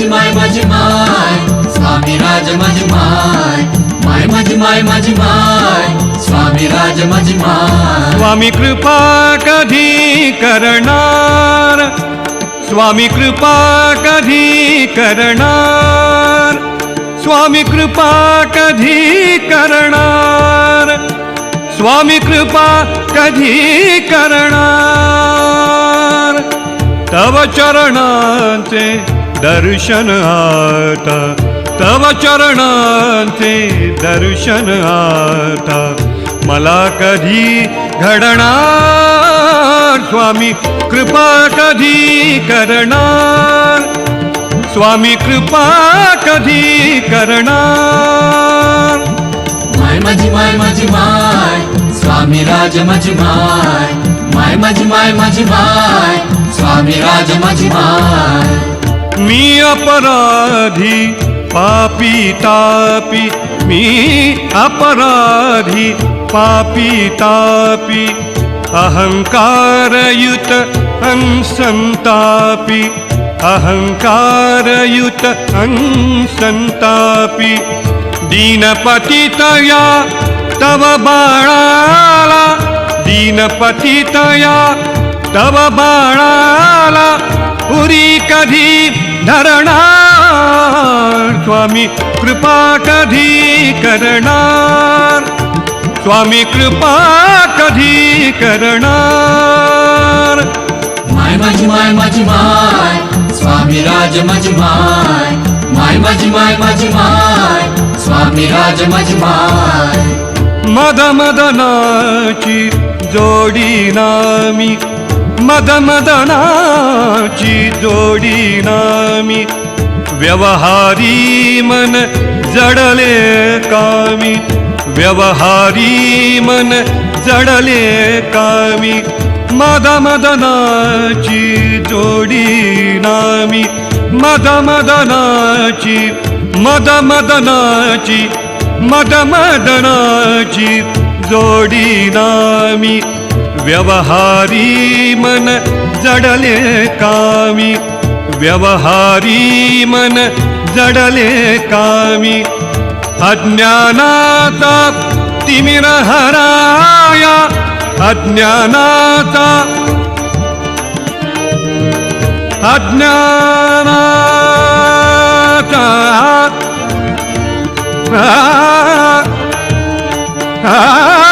माझी माय माझी माय स्वामी राज माझी माय माय माझी माय माझी माय स्वामी राज माझी माय स्वामी कृपा कधी करणार? स्वामी कृपा कधी करणार? स्वामी कृपा कधी करणार? स्वामी कृपा कधी करणार? तव चरणांचे दर्शन आता तव चरणांचे दर्शन आता. मला कधी घडणार? स्वामी कृपा कधी करणार? स्वामी कृपा कधी करणार? माय माझी माय माझी माय. स्वामी राज माझी माय. माय माझी माय माझी माय. स्वामी राज माझी माय. मी अपराधी पापी तापी. मी अपराधी पापी तापी. अहंकारयुत संतापी अहंकारयुत संतापी दीनपतितया तव बाळाला. दीनपतितया तव बाळाला. उरी कधी धरणार स्वामी कृपा कधी करणार स्वामी कृपा कधी करणार माय माझी माय माझी माय स्वामी राज माझी माय माय माझी माय माझी माय स्वामी राज माझी माय। मद मदनाची जोडी नामी मदमदनाची जोडी नामी व्यवहारी मन जडले कामी व्यवहारी मन जडले कामी मद मदनाची जोडी नामी मद मदनाची मदमदनाची मदमदनाची मदमदनाची जोडी नामी. व्यवहारी मन जडले कामी. व्यवहारी मन जडले कामी. अज्ञानाचा तिमिर हराया. अज्ञानाचा अज्ञानाचा आ आ आ आ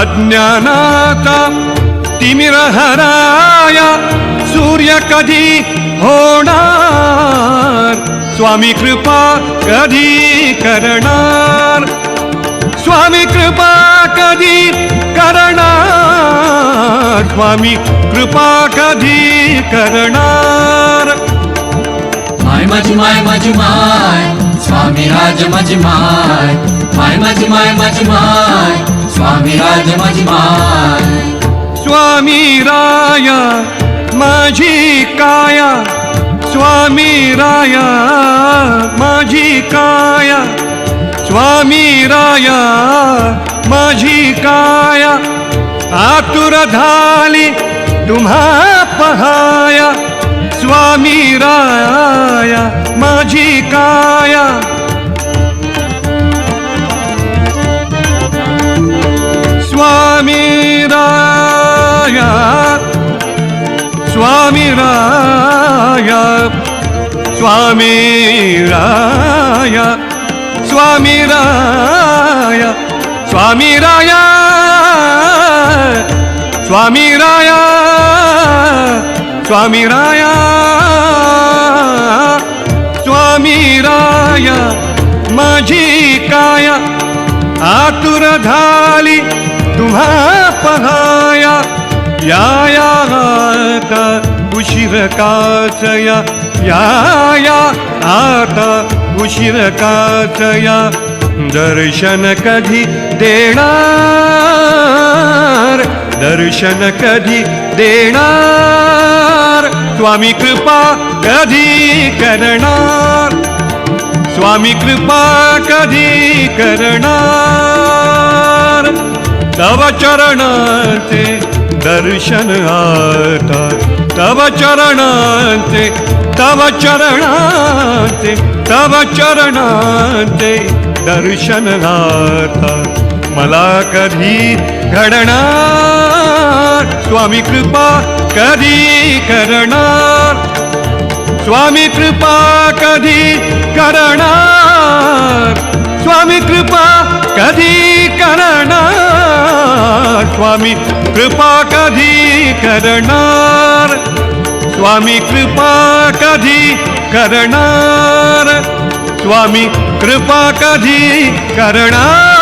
अज्ञानाचा तिमिर हराया सूर्य कधी होणार। स्वामी कृपा कधी करणार? स्वामी कृपा कधी करणार? स्वामी कृपा कधी करणार? माय माझी माय माझी माय. स्वामी राज माझी माय. माय माझी माय माझी माय. स्वामी राज माझी माय. स्वामी राया माझी काया. स्वामी राया माझी काया. स्वामी राया माझी काया. आतुर झाली तुम्हा पहाया. स्वामी राया माझी काया. स्वामी राया स्वामी राया स्वामी राया स्वामी राया स्वामी राया स्वामी राया. स्वामी राया स्वामी राया माझी काया आतुर झाली तुम्हा पहाया या आता उशीर काचया या या आता उशीर काचया दर्शन कधी देणार दर्शन कधी देणार? स्वामी कृपा कधी करणार स्वामी कृपा कधी करणार तव चरणाचे दर्शन आता तव चरणाचे तव चरणाचे तव चरणाचे दर्शन आता मला कधी घडणार? स्वामी कृपा कधी करणार? स्वामी कृपा कधी करणार? स्वामी कृपा कधी करणार? स्वामी कृपा कधी करणार? स्वामी कृपा कधी करणार? स्वामी कृपा कधी करणार?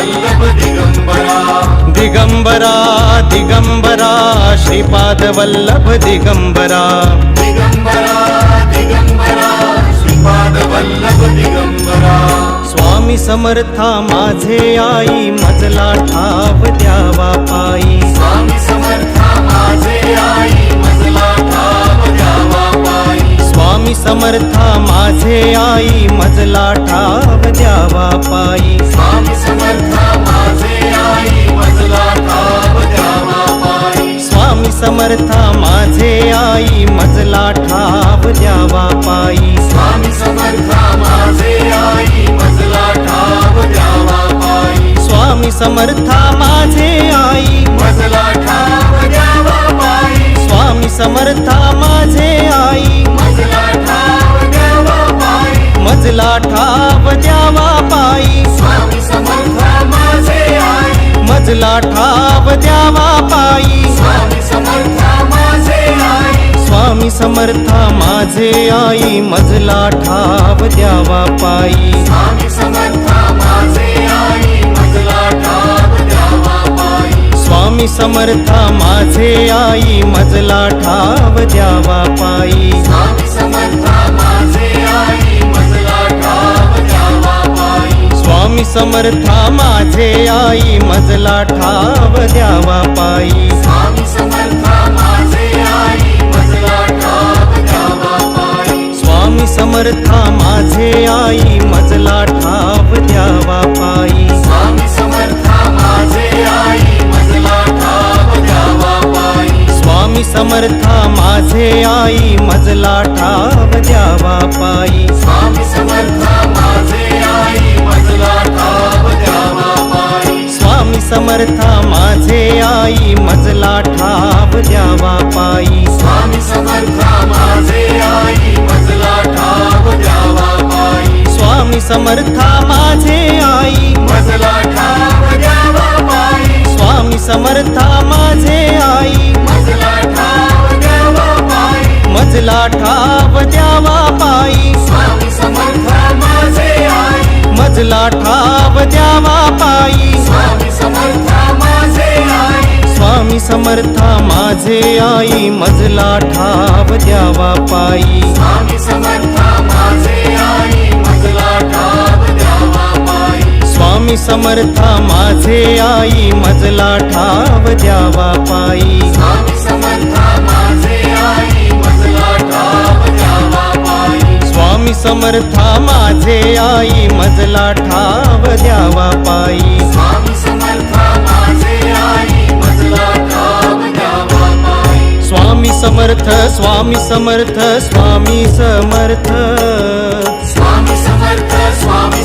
वल्लभ दिगंबरा दिगंबरा दिगंबरा श्रीपाद वल्लभ दिगंबरा। दिगंबरा दिगंबरा श्रीपाद वल्लभ दिगंबरा स्वामी समर्था माझे आई मजला ठाव द्यावा पायी स्वामी समर्था माझे आई मजला ठाव द्यावा पायी। स्वामी समर्था माझे आई मजला ठाव द्यावा पायी। माझे आई मजला ठाव द्यावा पायी. स्वामी समर्था माझे आई मजला ठाव द्यावा पायी. स्वामी समर्था माझे आई मजला ठाव द्यावा पायी. स्वामी समर्था माझे आई मजला ठाव द्यावा पायी. स्वामी समर्था माझे आई मजला ठाव द्यावा पायी. स्वामी समर्था माझे आई मजला ठाव द्यावा पायी. स्वामी समर्था माझे आई मजला ठाव द्यावा पायी. स्वामी समर्था माझे आई मजला ठाव द्यावा पायी. स्वामी समर्था माझे आई स्वामी समर्था माझे आई. मजला ठाव द्यावा पायी. स्वामी समर्था माझे आई. मजला ठाव द्यावा पायी. मजला ठाव द्यावा पायी. स्वामी समर्था माझे आई. मजला ठाव द्यावा पायी. स्वामी समर्था माझे आई. स्वामी समर्था माझे आई. मजला ठाव द्यावा पायी. स्वामी समर्था स्वामी समर्था माझे आई मजला ठाव द्यावा पायी. स्वामी समर्था माझे आई मजला ठाव द्यावा पायी. स्वामी समर्था माझे आई मजला ठाव द्यावा पायी. स्वामी समर्था माझे आई मजला ठाव द्यावा पायी. स्वामी समर्थ स्वामी समर्थ स्वामी समर्थ. स्वामी समर्थ स्वामी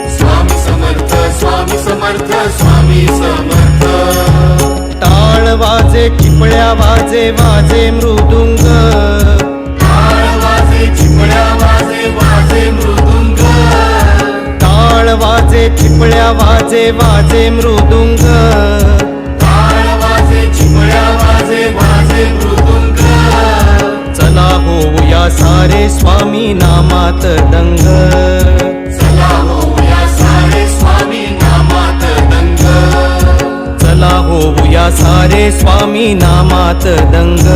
स्वामी समर्थ स्वामी समर्थ. टाळ वाजे चिपळ्या वाजे वाजे मृदुंग. टाळ वाजे चिपळ्या वाजे वाजे मृदुंग. टाळ वाजे चिपळ्या वाजे वाजे मृदुंग. टाळ वाजे चिपळ्या वाजे वाजे मृदुंग. चला होऊया सारे स्वामी नामात दंग. होऊया सारे स्वामी नामात दंग.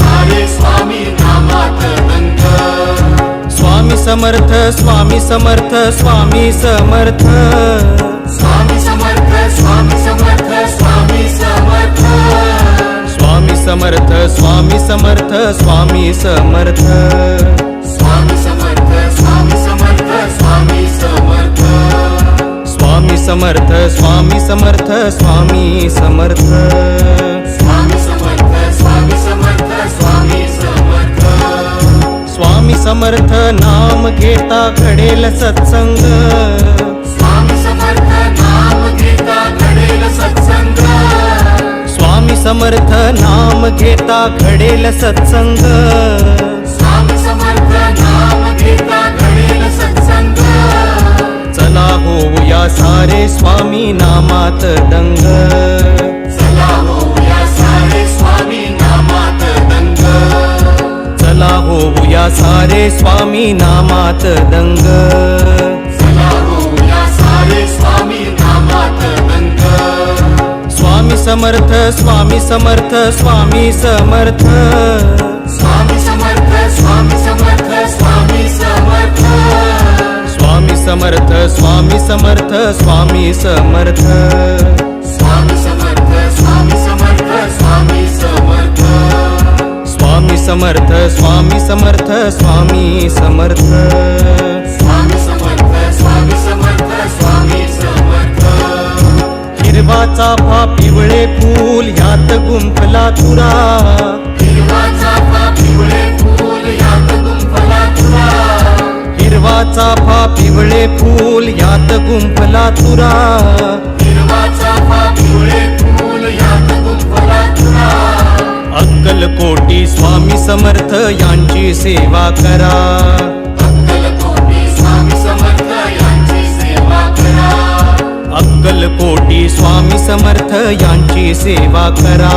सारे स्वामी नामात दंग. स्वामी समर्थ स्वामी समर्थ स्वामी समर्थ स्वामी समर्थ. स्वामी समर्थ स्वामी समर्थ स्वामी समर्थ. स्वामी समर्थ स्वामी समर्थ स्वामी समर्थ. स्वामी स्वामी समर्थ स्वामी समर्थ स्वामी समर्थ. स्वामी समर्थ स्वामी समर्थ स्वामी समर्थ. स्वामी समर्थ नाम घेता घडेल सत्संग. स्वामी समर्थ नाम घेता घडेल सत्संग. स्वामी समर्थ नाम घेता घडेल सत्संग. नामात दंग. चला होऊया सारे स्वामी नामात दंग. चला होऊया सारे स्वामी नामात दंग. चला होऊया सारे स्वामी नामात दंग. स्वामी समर्थ स्वामी समर्थ स्वामी समर्थ. समर्थ स्वामी समर्थ स्वामी समर्थ. स्वामी समर्थ स्वामी समर्थ स्वामी समर्थ. स्वामी समर्थ स्वामी समर्थ स्वामी समर्थ. स्वामी समर्थ स्वामी समर्थ स्वामी समर्थ. हिरवा चाफा पिवळे फूल यात गुंफला तुरा. हिरवा चाफा पिवळे फूल यात गुंफला तुरा. हिरवा चाफा पिवळे फूल यात गुंफला तुरा. अक्कलकोटी स्वामी समर्थ यांची सेवा करा. अक्कलकोटी स्वामी समर्थ यांची सेवा करा. अक्कलकोटी स्वामी समर्थ यांची सेवा करा.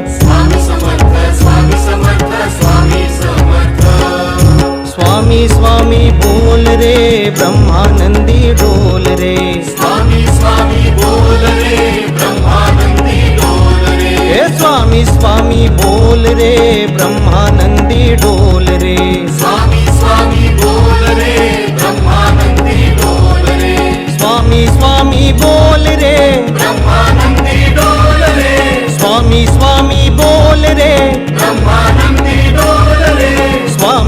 बोल रे ब्रह्मानंदी डोल रे. स्वामी स्वामी बोल रे ब्रह्मानंदी डोल रे. हे स्वामी स्वामी बोल रे ब्रह्मानंदी डोल रे. स्वामी स्वामी बोल रे ब्रह्मानंदी डोल रे. स्वामी स्वामी बोल रे. ब्रह्मानंदी डोल रे. स्वामी स्वामी बोल रे. ब्रह्मानंदी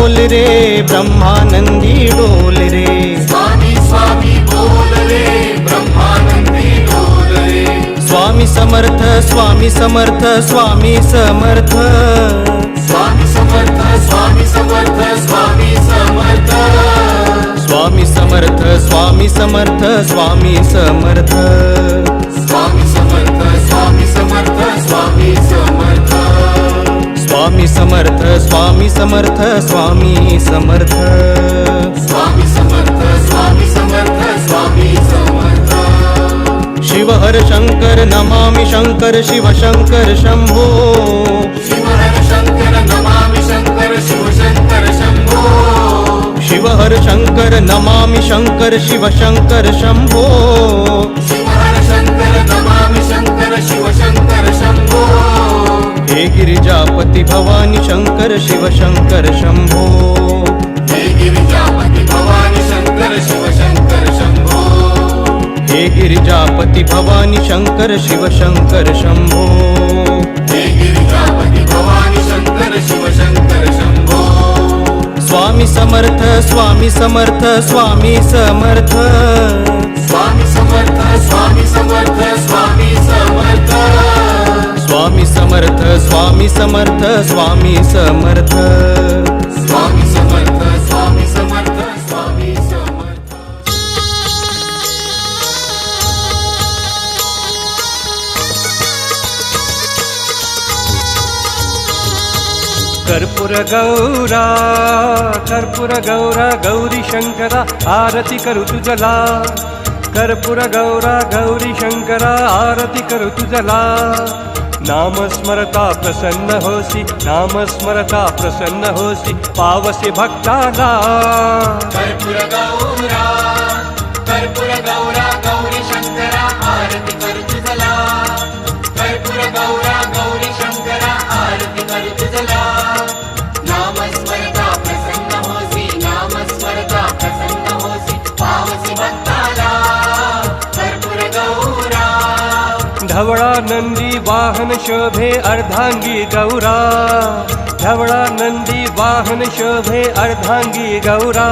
बोल रे ब्रह्मानंदी डोल रे. स्वामी स्वामी बोल रे ब्रह्मानंदी डोल रे. स्वामी समर्थ स्वामी समर्थ स्वामी समर्थ. स्वामी समर्थ स्वामी समर्थ स्वामी समर्थ. स्वामी समर्थ स्वामी समर्थ स्वामी समर्थ. स्वामी समर्थ स्वामी समर्थ स्वामी समर्थ. स्वामी समर्थ स्वामी समर्थ स्वामी समर्थ. शिव हर शंकर नमामि शंकर शिव शंकर शंभो. शिव हर शंकर नमामि शंकर शिव शंकर शंभो. शिव हर शंकर नमामि शंकर शिव शंकर शंभो. शिव हर शंकर नमामि शंकर शिव शंकर शंभो. हे गिरिजापती भवानी शंकर शिव शंकर शंभो. हे गिरिजापति भवानी शंकर शिव शंकर शंभो. हे गिरिजापती भवानी शंकर शिव शंकर शंभो. हे गिरिजापति भवानी शंकर शिव शंकर शंभो. स्वामी समर्थ स्वामी समर्थ स्वामी समर्थ. स्वामी समर्थ स्वामी समर्थ स्वामी समर्थ. स्वामी समर्थ स्वामी समर्थ स्वामी समर्थ. स्वामी समर्थ स्वामी समर्थ स्वामी समर्थ. कर्पूर गौरा कर्पूर गौरा गौरी शंकरा आरती करू तुझला. कर्पूर गौरा गौरी शंकरा आरती करू तुझला. नामस्मरता प्रसन्न होसी नामस्मरता प्रसन्न होसी पावसे भक्ताला. कर्पूर गौरा कर्पूर गौरा गौरी शंकरा आरती धवळा नंदी वाहन शोभे अर्धांगी गौरा. धवळा नंदी वाहन शोभे अर्धांगी गौरा.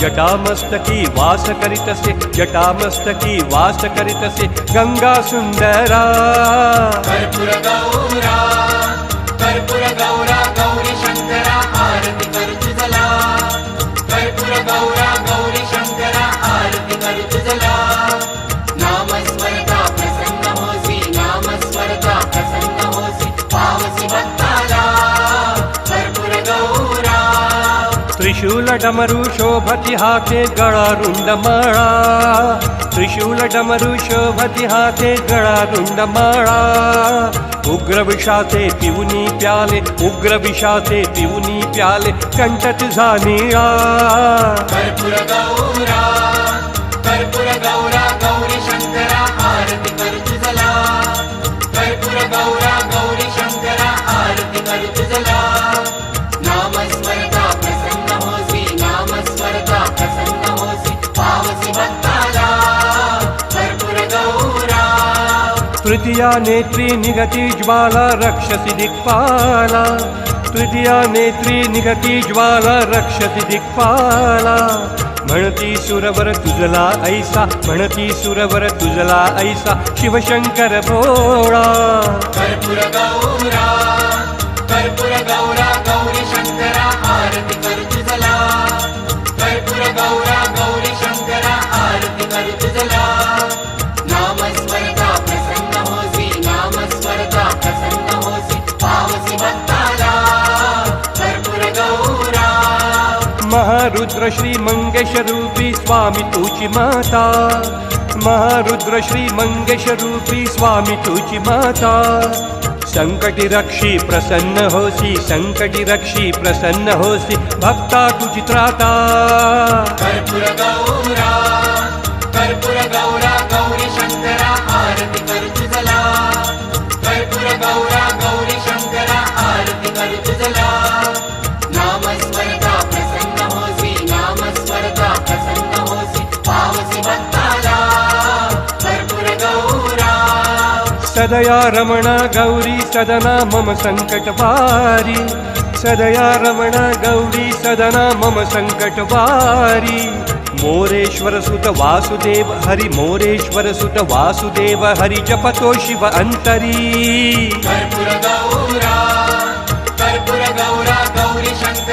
जटामस्तकी वास करीतसे जटामस्तकी वास करीतसे गंगा सुंदरा. कर्पूर गौरा. त्रिशूल डमरू शोभति हाते गळा रुंड माळा. त्रिशूल डमरू शोभति हाते गळा रुंड माळा. उग्र विषाते पिऊनी प्याले उग्र विषाते पिऊनी प्याले कंठ तुझा निळा कर्पूर गौरा कर्पूर गौरा गौरी शंकरा आरती करू तुझला. कर्पूर गौरा गौरी शंकरा आरती कर तुझला. तृतीया नेत्री निगती ज्वाला रक्षसि दिक्पाला। तृतीया नेत्री निगती ज्वाला रक्षसि दिक्पाला। म्हणती सुरवर तुझला ऐसा म्हणती सुरवर तुझला ऐसा शिवशंकर भोळा कर्पूर गौरा कर्पूर गौरा गौरी शंकरा आरती कर तुझला। कर्पूर गौरा गौरी शंकरा आरती कर महारुद्र श्री मंगेश रूपी स्वामी तुची माता. महारुद्र श्री मंगेश रूपी स्वामी तुची माता. संकटी रक्षी प्रसन्न होसी संकटी रक्षी प्रसन्न होसी भक्ता तुझी त्राता. कर्पूर गौरा कर्पूर गौरा गौरी शंकरा आरती करू तुझला. कर्पूर गौरा गौरी शंकरा आरती करू तुझला. सदया रमणा गौरी सदना मम सङ्कटवारि सदया रमणा गौरी सदना मम सङ्कटवारि मोरेश्वरसुत वासुदेव हरि मोरेश्वरसुत वासुदेव हरि जपतो शिव अन्तरी। कर्पुर गौरा कर्पुर गौरा गौरी शङ्कर।